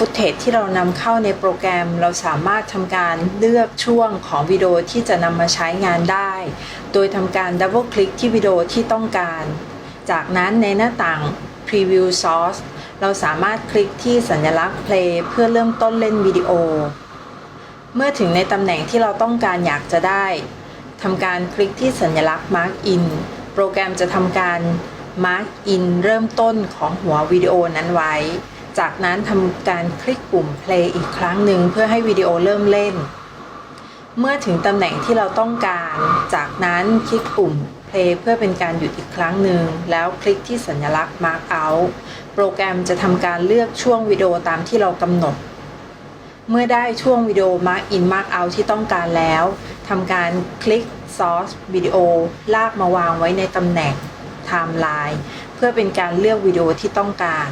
ฟุตเทจที่เรานำเข้าในโปรแกรม เราสามารถทำการเลือกช่วงของวิดีโอที่จะนำมาใช้งานได้ โดยทำการดับเบิลคลิกที่วิดีโอที่ต้องการ จากนั้นในหน้าต่าง Preview Source เราสามารถคลิกที่สัญลักษณ์ Play เพื่อเริ่มต้นเล่นวิดีโอ เมื่อถึงในตำแหน่งที่เราต้องการอยากจะได้ทำการคลิกที่สัญลักษณ์ Mark In โปรแกรมจะทำการ Mark In เริ่มต้นของหัววิดีโอนั้นไว้ จากนั้นทำการคลิกปุ่ม Play อีกครั้งหนึ่งเพื่อให้วิดีโอเริ่มเล่น เมื่อถึงตำแหน่งที่เราต้องการ จากนั้นคลิกปุ่ม Play เพื่อเป็นการหยุดอีกครั้งหนึ่ง แล้วคลิกที่สัญลักษณ์ Mark Out โปรแกรมจะทำการเลือกช่วงวิดีโอตามที่เรากำหนด เมื่อได้ช่วงวิดีโอ Mark In Mark Out ที่ต้องการแล้วทำการคลิก Source วิดีโอลากมาวางไว้ในตำแหน่ง Timeline เพื่อเป็นการเลือกวิดีโอที่ต้องการ